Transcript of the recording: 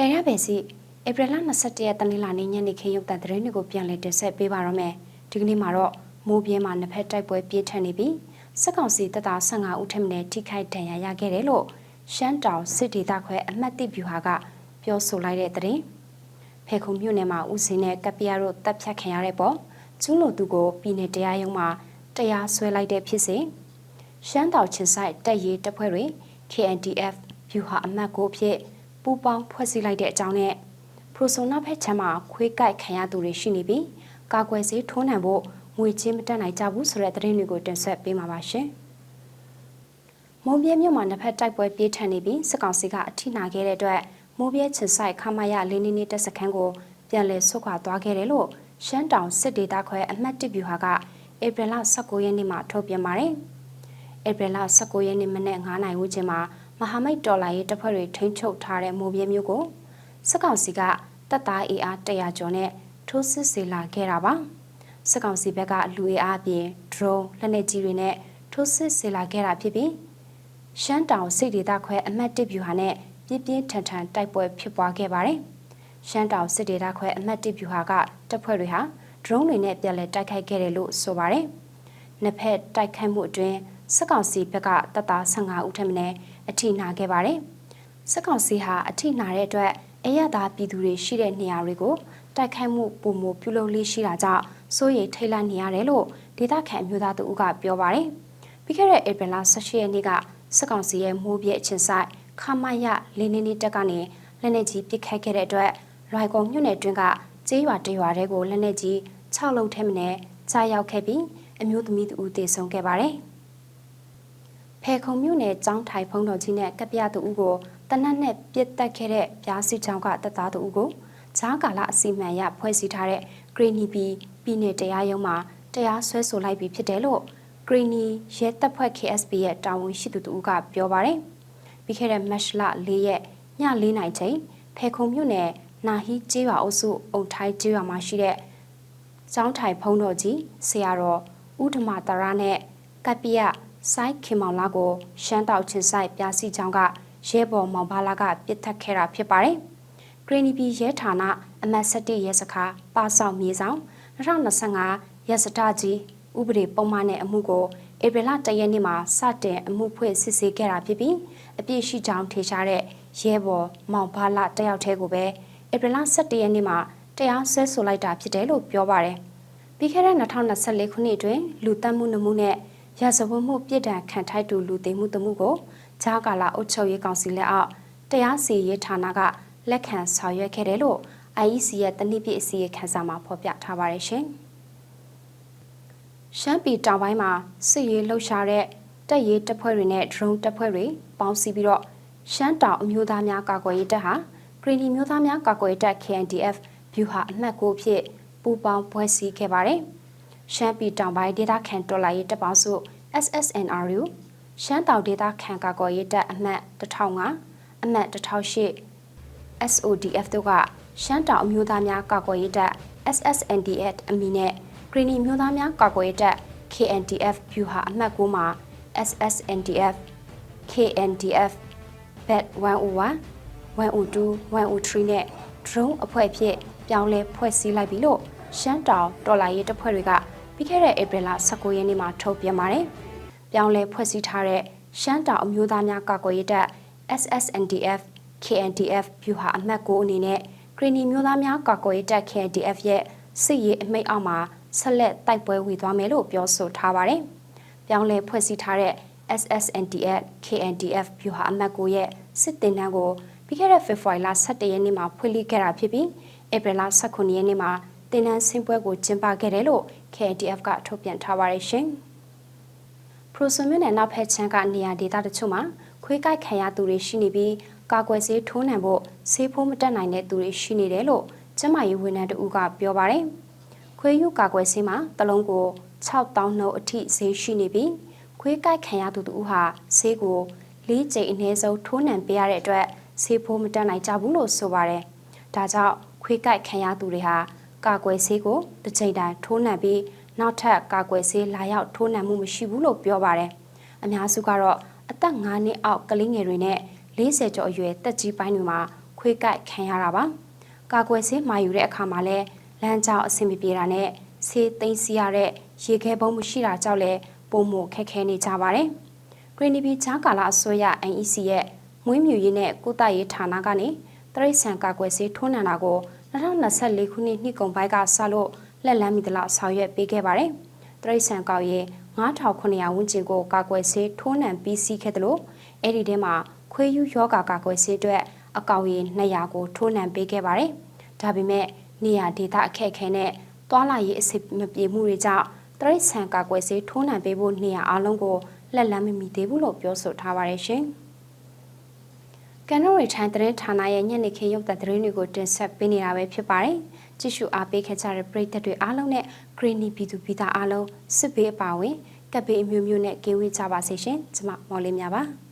တယ်ရပဲစီဧပြီလ22ရက်တနင်္လာနေ့ညနေခင်းရုပ်သံသတင်းတွေကိုပြန်လည်တင်ဆက်ပေးပါရမယ်ဒီကနေ့မှာတော့မိုးပြင်းမှာနှစ်ဖက်တိုက်ပွဲပြင်းထန်နေပြီးစစ်ကောင်စီတပ်သား15ဦးထက်မနည်းထိခိုက်ဒဏ်ရာရခဲ့တယ်လို့ရှမ်းတောင်စစ်ဒေသခွဲအမှတ်1ဗျူဟာကပြောဆိုလိုက်တဲ့သတင်းဖေခုံမြို့နယ်မှာဦးစင်းနဲ့ကပ်ပြားတို့တပ်ဖြတ်ခံရတဲ့ပေါ်ကျူးလွန်သူကိုပြည်내တရားရုံးမှာတရားစွဲလိုက်တဲ့ဖြစ်စဉ်ရှမ်းတောင်ချင်းဆိုင်တပ်ရေးတပ်ဖွဲ့တွေ KNDF ဗျူဟာအမှတ်ကိုဖြစ် ပူးပေါင်းဖွဲ့စည်းလိုက်တဲ့အကြောင်းနဲ့ပရိုဆိုနာဖက်ချမ်းမှာခွေးကိုက်ခံရသူတွေရှိနေပြီးကာကွယ်ဆေးထိုးနှံဖို့ငွေချင်းမတက်နိုင်ကြဘူးဆိုတဲ့သတင်းတွေကိုတင်ဆက်ပေးမှာပါရှင်။မုံပြဲမြို့မှာနှစ်ဖက်တိုက်ပွဲပြေးထန်နေပြီးစစ်ကောင်စီကအထိနာခဲ့တဲ့အတွက်မိုးပြဲချစ်ဆိုင်ခမရလင်းနေနေတက်စခန်းကိုပြန်လည်ဆုတ်ခွာသွားခဲ့တယ်လို့ရှမ်းတောင်စစ်ဒေသခွဲအမှတ်1ဗျူဟာကဧပြီလ19ရက်နေ့မှာထုတ်ပြန်ပါတယ်။ဧပြီလ19ရက်နေ့မနေ့9နိုင်ဝန်းကျင်မှာ မဟာမိတ်တော်လိုင်းရေးတပ်ဖွဲ့တွေထိန်းချုပ်ထားတဲ့မိုးပြဲမြို့ကိုစစ်ကောင်စီကတပ်သားအင်အား100ကျော်နဲ့ထိုးစစ်ဆင်လာခဲ့တာပါစစ်ကောင်စီဘက်ကလူအင်အားပြင် drone လက်နက်ကြီးတွေနဲ့ထိုးစစ်ဆင်လာခဲ့တာဖြစ်ပြီးရှမ်းတောင်စိတ်ဒေသခွဲအမှတ်1ဗျူဟာနဲ့ပြင်းပြင်းထန်ထန်တိုက်ပွဲဖြစ်ပွားခဲ့ပါတယ်ရှမ်းတောင်စစ်ဒေသခွဲအမှတ်1ဗျူဟာကတပ်ဖွဲ့တွေဟာ drone တွေနဲ့ပြန်လည်တိုက်ခိုက်ခဲ့တယ်လို့ဆိုပါတယ်နှစ်ဖက်တိုက်ခိုက်မှုအတွင်း စစ်ကောင်စီဘက်ကတပ်သား15ဦးထက်မနည်းအထိနာခဲ့ပါတယ်။စစ်ကောင်စီဟာအထိနာတဲ့အတွက်အရသာပြည်သူတွေရှိတဲ့နေရာတွေကိုတိုက်ခိုက်မှုပုံမပြုလုပ်လေးရှိတာကြောင့်စိုးရိမ်ထိတ်လန့်နေရတယ်လို့ဒေသခံအမျိုးသားတို့ကပြောပါတယ်။ပြီးခဲ့တဲ့ဧပြီလ18ရက်နေ့ကစစ်ကောင်စီရဲ့မိုးပြည့်အချင်းဆိုင်ခမရလင်းနေနေတက်ကနေလက်နေကြီးပစ်ခတ်ခဲ့တဲ့အတွက်ရိုင်ကုံမြို့နယ်တွင်းကကျေးရွာတရွာတွေကိုလက်နေကြီး6လုံးထဲမနဲ့ကြားရောက်ခဲ့ပြီးအမျိုးသမီးတူတေဆုံးခဲ့ပါတယ်။ ဖဲခုံမြို့နယ်ကျောင်းထိုင်ဖုံးတော်ကြီးနဲ့ကပြတူဦးကိုတနက်နဲ့ပြစ်တက်ခဲ့တဲ့ပြားစီချောင်းကတပ်သားတူဦးကိုဂျားကာလအစီမံရဖွဲ့စည်းထားတဲ့ဂရီနီပီပြည်နယ်တရားရုံးမှာတရားစွဲဆိုလိုက်ပြီးဖြစ်တယ်လို့ဂရီနီရဲတပ်ဖွဲ့ KSB ရဲ့တာဝန်ရှိသူတူကပြောပါတယ်။ပြီးခဲ့တဲ့မတ်လ၄ရက်ည၄နိုင်ချိန်ဖဲခုံမြို့နယ်နာဟီကျေးရွာအုပ်စုအုံထိုင်းကျေးရွာမှာရှိတဲ့ကျောင်းထိုင်ဖုံးတော်ကြီးဆရာတော်ဥဒ္ဓမတရနဲ့ကပ္ပိယ စိုက်ခင်မောင်လာကိုရှမ်းတောက်ချင်းဆိုင်ပြာစီချောင်းကရဲဘော်မောင်ဘာလာကပြစ်ထတ်ခဲ့တာဖြစ်ပါတယ်။ဂရနီပီရဲဌာနအမတ်7ရဲစခါပါဆောင်မြေဆောင်2025ရက်စတကြီးဥပဒေပုံမှန်နဲ့အမှုကိုဧပြီလ1ရက်နေ့မှာစတင်အမှုဖွင့်စစ်ဆေးခဲ့တာဖြစ်ပြီးအပြည့်ရှိကြောင်းထေရှားတဲ့ရဲဘော်မောင်ဘာလာတယောက်တည်းကိုပဲဧပြီလ17ရက်နေ့မှာတရားစွဲဆိုလိုက်တာဖြစ်တယ်လို့ပြောပါတယ်။ပြီးခဲ့တဲ့2024ခုနှစ်အတွင်းလူတက်မှုနှမှုနဲ့ ရာဇဝတ်မှုပြစ်ဒဏ်ခံထိုက်သူလူသိမှုတမှုကိုဂျာကာလာအုပ်ချုပ်ရေးကောင်စီလက်အောက်တရားစီရေးဌာနကလက်ခံဆောင်ရွက်ခဲ့တယ်လို့ IEC ရဲ့တနည်းပြည့်အစီအခန်းစာမှာဖော်ပြထားပါတယ်ရှင်။ရှမ်းပြည်တောင်ပိုင်းမှာစစ်ရေးလှုပ်ရှားတဲ့တပ်ရေးတပ်ဖွဲ့တွေနဲ့ drone တပ်ဖွဲ့တွေပေါင်းစည်းပြီးတော့ရှမ်းတောင်အမျိုးသားများကာကွယ်ရေးတပ်ဟာဂရီနီမျိုးသားများကာကွယ်ရေးတပ် KNDF ဗျူဟာအမှတ်9ဖြစ်ပူးပေါင်းဖွဲ့စည်းခဲ့ပါတယ်။ ရှမ်းပြည်တောင်ပိုင်းဒေသခံတော်လှန်ရေးတပ်ပေါင်းစု SSNRU ရှမ်းတောင်ဒေသခံကာကွယ်ရေးတပ်အမှတ်1005အမှတ်1008 SODF တို့ကရှမ်းတောင်အမျိုးသားများကာကွယ်ရေးတပ် SSNDF အမည်နဲ့ဂရီနီမျိုးသားများကာကွယ်ရေးတပ် KNDF ဗျူဟာအမှတ်9မှာ SSNDF KNDF BAT 101 102 103နဲ့ drone အဖွဲ့ဖြင့်ပြောင်းလဲဖွဲ့စည်းလိုက်ပြီလို့ရှမ်းတောင်တော်လာရေးတပ်ဖွဲ့တွေက ပြီးခဲ့တဲ့ဧပြီလ19ရက်နေ့မှာထုတ်ပြန်ပါတယ်။ပြောင်းလဲဖွဲ့စည်းထားတဲ့ရှမ်းတောင်အမျိုးသားများကာကွယ်ရေးတပ် SSNDF KNDF ဗျူဟာအမှတ်9အနေနဲ့ဂရီနီမျိုးသားများကာကွယ်ရေးတပ် KNDF ရဲ့စစ်ရေးအမိတ်အောက်မှာဆက်လက်တိုက်ပွဲဝေသွားမယ်လို့ပြောဆိုထားပါတယ်။ပြောင်းလဲဖွဲ့စည်းထားတဲ့ SSNDF KNDF ဗျူဟာအမှတ်9ရဲ့စစ်တင်တန်းကိုပြီးခဲ့တဲ့ဖေဖော်ဝါရီလ17ရက်နေ့မှာဖွင့်လှစ်ခဲ့တာဖြစ်ပြီးဧပြီလ19ရက်နေ့မှာ တင်နန်းဆင်းပွဲကိုကျင်းပခဲ့တယ်လို့ KDF ကထုတ်ပြန်ထားပါတယ်ရှင်။ပရိုဆိုမြို့နယ်နောက်ဖက်ချမ်းကနေရာဒေသတချို့မှာခွေးကိုက်ခံရသူတွေရှိနေပြီးကာကွယ်ဆေးထိုးနှံဖို့ဆေးဖိုးမတက်နိုင်တဲ့သူတွေရှိနေတယ်လို့ကျမရေးဝန်ထမ်းတို့ကပြောပါတယ်။ခွေးယူကာကွယ်ဆေးမှာတလုံးကို6000နှုန်းအထိဈေးရှိနေပြီးခွေးကိုက်ခံရသူတို့ဟာဆေးကို၄ကြိမ်အနည်းဆုံးထိုးနှံပေးရတဲ့အတွက်ဆေးဖိုးမတက်နိုင်ကြဘူးလို့ဆိုပါတယ်။ဒါကြောင့်ခွေးကိုက်ခံရသူတွေဟာ ကာကွယ်ဆေးကိုတစ်ချိန်တိုင်ထိုးနှံပြီးနောက်ထပ်ကာကွယ်ဆေးလာရောက်ထိုးနှံမှုမရှိဘူးလို့ပြောပါတယ်။အများစုကတော့အသက်9နှစ်အောက်ကလေးငယ်တွေနဲ့40ကျော်အရွယ်တက်ကြီးပိုင်းတွေမှာခွေးကိုက်ခံရတာပါကာကွယ်ဆေးမှာယူတဲ့အခါမှာလည်းလမ်းကြောင်းအဆင်မပြေတာနဲ့ဆေးသိမ်းစီရတဲ့ရေခဲပုံးမရှိတာကြောင့်လည်းပုံမှုခက်ခဲနေကြပါတယ်ဂရင်းနီဘီချာကာလာအစိုးရ NEC ရဲ့မွေးမြူရေးနဲ့ကုသရေးဌာနကနေတရိတ်ဆန်ကာကွယ်ဆေးထိုးနှံတာကို 2024ခုနှစ်နှစ်ကုန်ပိုင်းကစလို့လက်လန်းမီတလောက်ဆောင်ရွက်ပေးခဲ့ပါတယ်။တရိတ်ဆန်ကောက်ရေး9900ဝန်းကျင်ကိုကာကွယ်ဆေးထိုးနှံပြီးစီးခဲ့တယ်လို့အဲ့ဒီထဲမှာခွေးယူယောဂါကာကွယ်ဆေးအတွက်အကောက်ရေး200ကိုထိုးနှံပေးခဲ့ပါတယ်။ဒါပေမဲ့နေရဒေတာအခက်အခဲနဲ့သွာလာရေးအဆင်မပြေမှုတွေကြောင့်တရိတ်ဆန်ကာကွယ်ဆေးထိုးနှံပေးဖို့နေရအလုံးကိုလက်လန်းမမီသေးဘူးလို့ပြောဆိုထားပါတယ်ရှင်။ ကန်နိုရီထိုင်းသတင်းဌာနရဲ့ညနေခင်းရုပ်သံသတင်းတွေကိုတင်ဆက်ပေးနေတာပဲဖြစ်ပါတယ်။ကြည့်ရှုအားပေးခဲ့ကြတဲ့ပရိသတ်တွေအားလုံးနဲ့ Greeny ပြည်သူပြည်သားအားလုံးစစ်ဘေးအပါဝင်ကပ်ဘေးအမျိုးမျိုးနဲ့ကင်းဝေးကြပါစေရှင်။ကျွန်မမော်လေးများပါ။